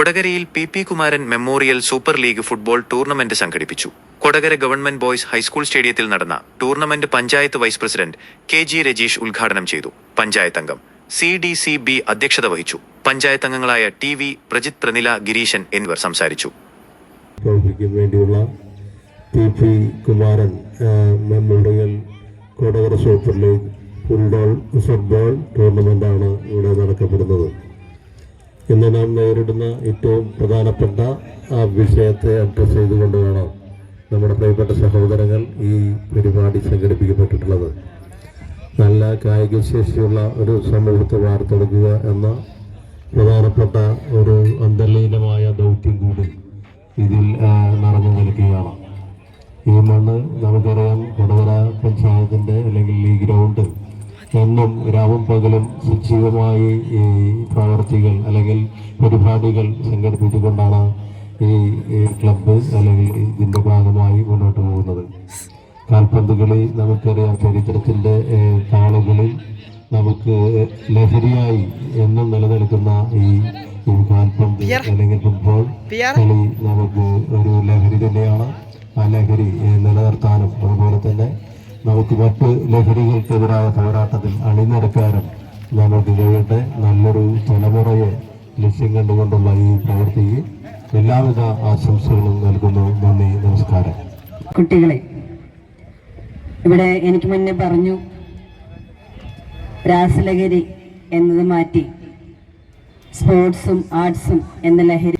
കൊടകരയിൽ P P Kumaran memorial super league football tournament സംഘടിപ്പിച്ചു. Kodakara government boys high school സ്റ്റേഡിയത്തിൽ നടന്ന tournament panchayat vice president K G Rajeesh ഉദ്ഘാടനം ചെയ്തു. പഞ്ചായത്ത് അംഗം C D C B അധ്യക്ഷത വഹിച്ചു. പഞ്ചായത്ത് അംഗങ്ങളായ ടി വി പ്രജിത് പ്രനില ഗിരീശൻ എന്നിവർ സംസാരിച്ചു. Kumaran memorial Kodakara super league football ഇവിടെ നടക്കപ്പെടുന്നത്. ഇന്ന് നാം നേരിടുന്ന ഏറ്റവും പ്രധാനപ്പെട്ട ആ വിഷയത്തെ അഡ്രസ് ചെയ്തുകൊണ്ട് വേണം നമ്മുടെ പ്രിയപ്പെട്ട സഹോദരങ്ങൾ ഈ പരിപാടി സംഘടിപ്പിക്കപ്പെട്ടിട്ടുള്ളത്. നല്ല കായിക ശേഷിയുള്ള ഒരു സമൂഹത്തെ വാർത്തെടുക്കുക എന്ന പ്രധാനപ്പെട്ട ഒരു അന്തർലീനമായ ദൗത്യം കൂടി ഇതിൽ നടന്നു നിൽക്കുകയാണ്. ഈ മണ്ണ് നമുക്കറിയാം കൊടകര പഞ്ചായത്തിന്റെ അല്ലെങ്കിൽ ഈ ഗ്രൗണ്ട് എന്നും രാവും പകലും സജീവമായി ഈ പ്രവർത്തികൾ അല്ലെങ്കിൽ പരിപാടികൾ സംഘടിപ്പിച്ചുകൊണ്ടാണ് ഈ ക്ലബ്ബ് അല്ലെങ്കിൽ ഇതിന്റെ ഭാഗമായി മുന്നോട്ട് പോകുന്നത്. കാൽപന്ത് കളി നമുക്കറിയാം ചരിത്രത്തിന്റെ താളുകളിൽ നമുക്ക് ലഹരിയായി എന്നും നിലനിൽക്കുന്ന ഈ കാൽപന്ത് അല്ലെങ്കിൽ ഫുട്ബോൾ കളി നമുക്ക് ഒരു ലഹരി തന്നെയാണ്. ആ ലഹരി നിലനിർത്താനും അതുപോലെ തന്നെ നമുക്ക് മറ്റ് ലഹരികൾക്കെതിരായ പോരാട്ടത്തിൽ അണിനിരക്കാനും നമുക്ക് കഴിയട്ടെ നല്ലൊരു തലമുറയെ ലക്ഷ്യം കണ്ടുകൊണ്ടുള്ള ഈ പ്രവൃത്തിക്ക് എല്ലാവിധ ആശംസകളും നൽകുന്നു. നന്ദി നമസ്കാരം. കുട്ടികളെ ഇവിടെ എനിക്ക് മുന്നേ പറഞ്ഞു രാസലഹരി എന്നത് മാറ്റി സ്പോർട്സും ആർട്സും എന്ന ലഹരി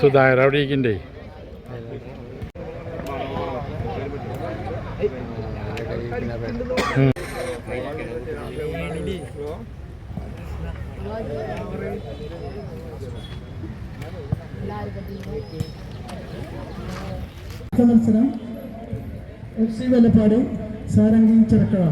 സുധാകർ അവിടെ ഇരിക്കണ്ടേ മത്സരം എഫ് സി വല്ലപ്പാട് സാരംഗി ചിറക്കട